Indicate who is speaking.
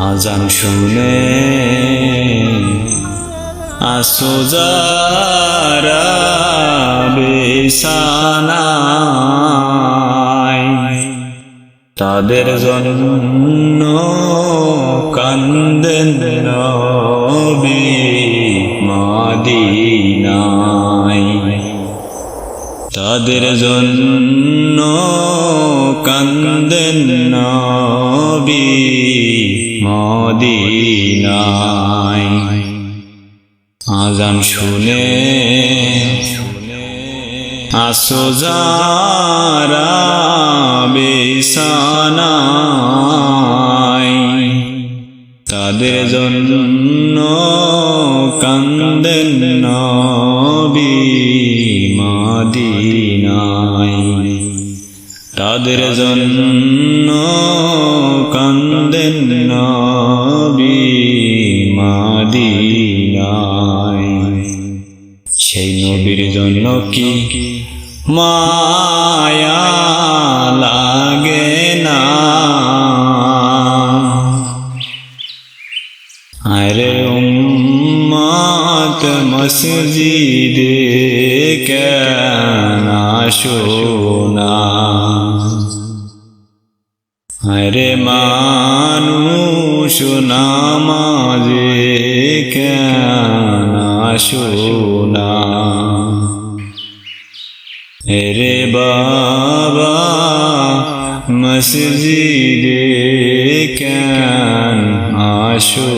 Speaker 1: আজান শুনে আসো যারা তাদের জন্য কান্দেন নবী মাদিনায়। তাদের জন্য কান্দেন নবী মদিনায়। আজান শুনে আসো যারা তাদের জন্য কান্দেন নবী মদিনায়। তাদের জন্য মদিনায়। সেই নবীর জন্য কি মায়া লাগে না? আরে উম্মাত মসজিদে কেন আসো না? আরে মানুষ নামাজে কেনা রে বাবা মসজিদে কেন আসো